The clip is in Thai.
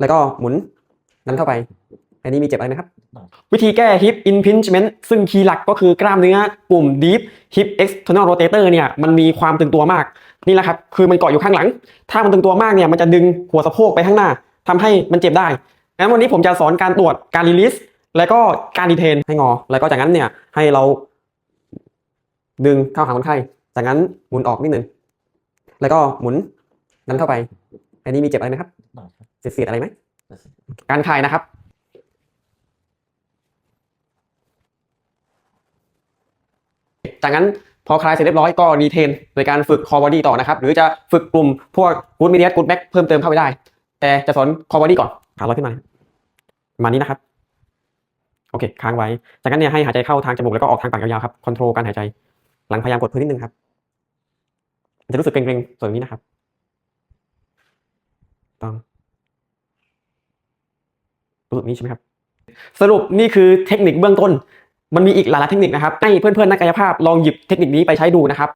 แล้วก็หมุนดันเข้าไป อันนี้มีเจ็บอะไรไหมครับ วิธีแก้ hip impingement ซึ่งคีย์หลักก็คือกล้ามเนื้อกลุ่ม deep hip external rotator เนี่ยมันมีความตึงตัวมากนี่แหละครับคือมันเกาะอยู่ข้างหลัง ถ้ามันตึงตัวมากเนี่ยมันจะดึงหัวสะโพกไปข้างหน้าทำให้มันเจ็บได้งั้นวันนี้ผมจะสอนการตรวจการ release แล้วก็การดีเทนให้งอ แล้วก็จากนั้นเนี่ยให้เราดึงเข้าหาคนไข้ จากนั้นหมุนออกนิดนึงแล้วก็หมุนดันเข้าไป อันนี้มีเจ็บอะไรไหมครับ เสียดอะไรไหม การคลายนะครับ จากนั้นพอคลายเสร็จเรียบร้อยก็รีเทนโดยการฝึกคอบอดี้ต่อนะครับ หรือจะฝึกกลุ่มพวกกูดมีเดียกูดแบ็กเพิ่มเติมเข้าไปได้ แต่จะสอนคอบอดี้ก่อนขาลอยขึ้นมามานี้นะครับ โอเค ค้างไว้ จากนั้นเนี่ยให้หายใจเข้าทางจมูกแล้วก็ออกทางปากยาวๆครับคอนโทรลการหายใจ หลังพยายามกดพื้นนิดนึงครับ จะรู้สึกเกร็งๆส่วนนี้นะครับต้อง รู้สึกนี้ใช่ไหมครับ สรุปนี่คือเทคนิคเบื้องต้น มันมีอีกหลายๆเทคนิคนะครับ ให้เพื่อนๆนักกายภาพลองหยิบเทคนิคนี้ไปใช้ดูนะครับ